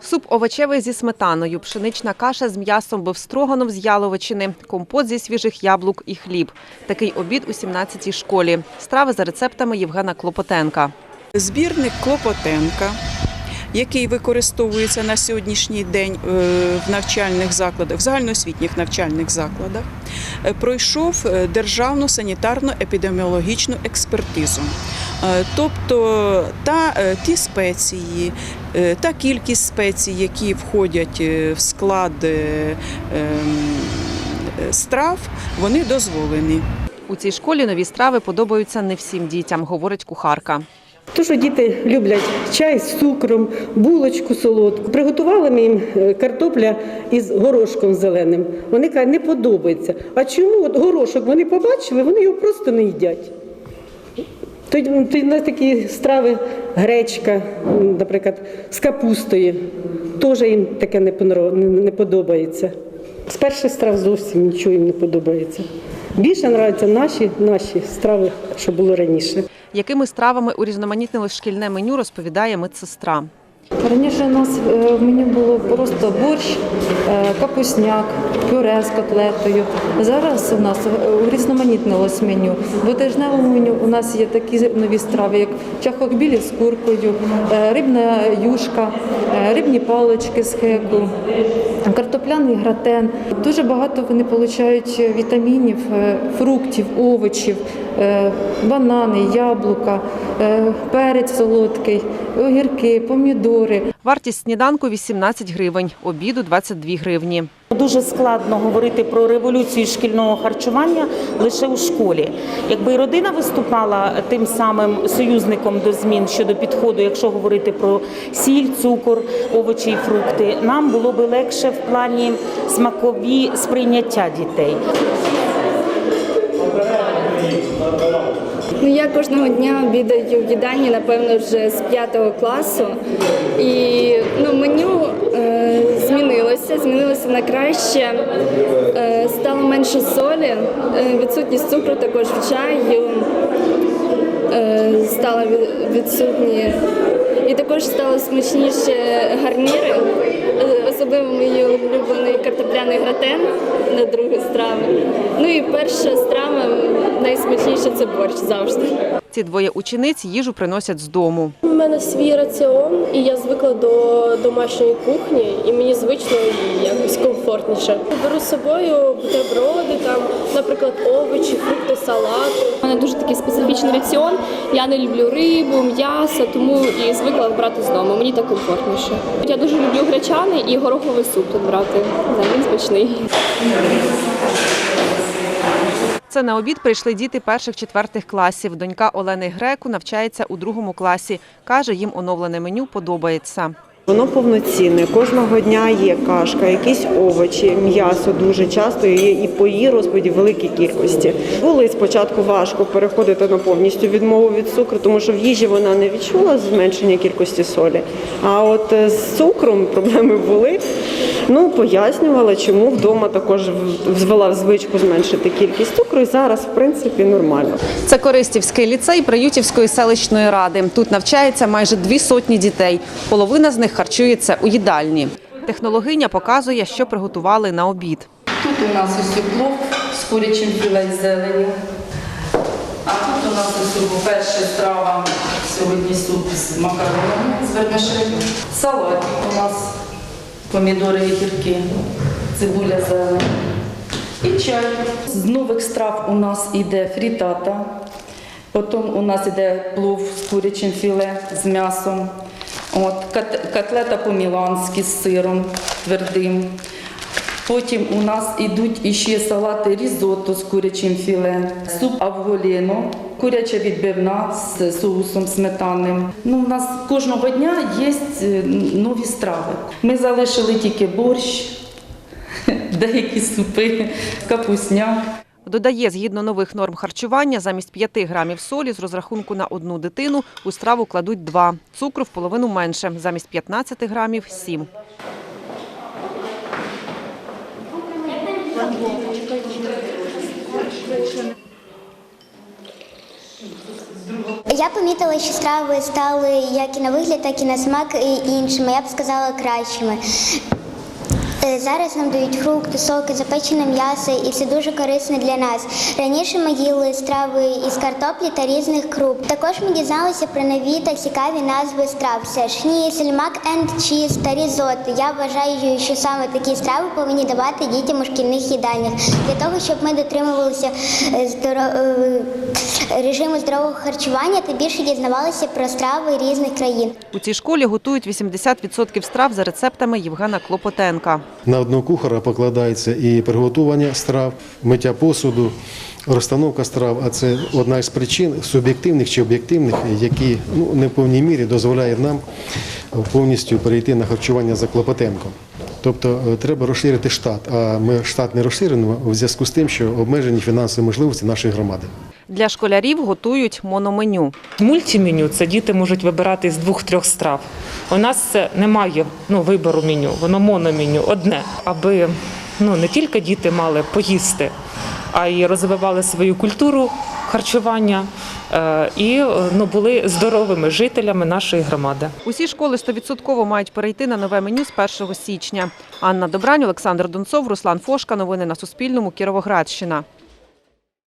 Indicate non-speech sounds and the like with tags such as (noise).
Суп овочевий зі сметаною, пшенична каша з м'ясом бифстроганов з яловичини, компот зі свіжих яблук і хліб. Такий обід у 17-й школі. Страви за рецептами Євгена Клопотенка. Збірник Клопотенка, який використовується на сьогоднішній день е, в навчальних закладах, в загальноосвітніх навчальних закладах, е, пройшов е, державну санітарно-епідеміологічну експертизу. Тобто та, ті спеції, та кількість спецій, які входять е, в склад е, ем, е, страв, вони дозволені. У цій школі нові страви подобаються не всім дітям, говорить кухарка. То, що діти люблять чай з цукром, булочку солодку. Приготували ми їм е, картопля із горошком зеленим. Вони кажуть, не подобається. А чому от горошок вони побачили, вони його просто не їдять. Тоді у нас такі страви гречка, наприклад, з капустою. Теж їм таке не подобається. З перших страв зовсім нічого їм не подобається. Більше подобаються наші, наші страви, що було раніше. Якими стравами урізноманітнили шкільне меню, розповідає медсестра. Раніше у нас е, в меню було просто борщ, е, капусняк, пюре з котлетою. Зараз у нас е, урізноманітнилось меню. В тижневому меню у нас є такі нові страви, як чахохбілі з куркою, рибна юшка, рибні палички з хеку, картопляний гратен. Дуже багато вони отримують вітамінів, фруктів, овочів, банани, яблука, перець солодкий, огірки, помідори. Вартість сніданку 18 гривень, обіду 22 гривні. Дуже складно говорити про революцію шкільного харчування лише у школі. Якби родина виступала тим самим союзником до змін щодо підходу, якщо говорити про сіль, цукор, овочі і фрукти, нам було би легше в плані смакові сприйняття дітей. Ну, я кожного дня обідаю в їдальні, напевно, вже з п'ятого класу. І ну, меню е, змінилося, змінилося на краще. Е, стало менше солі, е, відсутність цукру також в чаю. Е, стало від- відсутні. І також стало смачніше гарніри. Особливо мій улюблений картопляний гратен на другу страву. Ну і перша страва найсмачніша це борщ завжди. Ці двоє учениць їжу приносять з дому. У мене свій раціон, і я звикла до домашньої кухні, і мені звично якось комфортніше. Беру з собою бутерброди, там, наприклад, овочі, фрукти, салати. У мене дуже такий специфічний раціон. Я не люблю рибу, м'ясо, тому і звикла брати з дому. Мені так комфортніше. Я дуже люблю гречаний і гороховий суп тут брати. Він смачний. Це на обід прийшли діти перших-четвертих класів. Донька Олени Греку навчається у другому класі. Каже, їм оновлене меню подобається. Воно повноцінне. Кожного дня є кашка, якісь овочі, м'ясо дуже часто є і по її розповіді великі кількості. Були спочатку важко переходити на повністю відмову від цукру, тому що в їжі вона не відчула зменшення кількості солі. А от е, з цукром проблеми були. Ну пояснювала, чому вдома також взвела в звичку зменшити кількість цукру. І зараз, в принципі, нормально. Це Користівський ліцей Приютівської селищної ради. Тут навчається майже дві сотні дітей. Половина з них харчується у їдальні. Технологиня показує, що приготували на обід. Тут у нас ось плов з курячим філе і зеленю. А тут у нас ось перша страва сьогодні суп з макаронами з вермишелю. Салат у нас помідори гірки, цибуля зелень. І чай. З нових страв у нас іде фрітата. Потім у нас іде плов з курячим філе з м'ясом. От, кот- котлета по-міланськи з сиром твердим. Потім у нас йдуть іще салати різотто з курячим філе, суп авголіно, куряча відбивна з соусом сметанним. Ну, у нас кожного дня є е, нові страви. Ми залишили тільки борщ, (laughs) деякі супи, капусняк. Додає, згідно нових норм харчування, замість 5 грамів солі з розрахунку на одну дитину у страву кладуть 2. Цукру в половину менше, замість 15 грамів – 7. Я помітила, що страви стали як і на вигляд, так і на смак і іншими. Я б сказала кращими. Е, Зараз нам дають фрукти, соки, запечене м'ясо, і це дуже корисно для нас. Раніше ми їли страви із картоплі та різних круп. Також ми дізналися про нові та цікаві назви страв: це шнісель, мак енд чіз та різотто. Я вважаю, що саме такі страви повинні давати дітям у шкільних їдальнях для того, щоб ми дотримувалися е, здоро- е, режиму здорового харчування та більше дізнавалися про страви різних країн. У цій школі готують 80% страв за рецептами Євгена Клопотенка. На одного кухара покладається і приготування страв, миття посуду, розстановка страв. А це одна із причин суб'єктивних чи об'єктивних, які ну, не в повній мірі дозволяють нам повністю перейти на харчування за Клопотенком. Тобто е, треба розширити штат, а ми штат не розширено у зв'язку з тим, що обмежені фінансові можливості нашої громади. Для школярів готують мономеню. Мультименю це діти можуть вибирати з двох-трьох страв. У нас це немає ну, вибору меню, воно мономеню одне, аби ну, не тільки діти мали поїсти, а й розвивали свою культуру харчування е, і е, ну, були здоровими жителями нашої громади. Усі школи 100% мають перейти на нове меню з 1 січня. Анна Добрань, Олександр Донцов, Руслан Фошка. Новини на Суспільному. Кіровоградщина.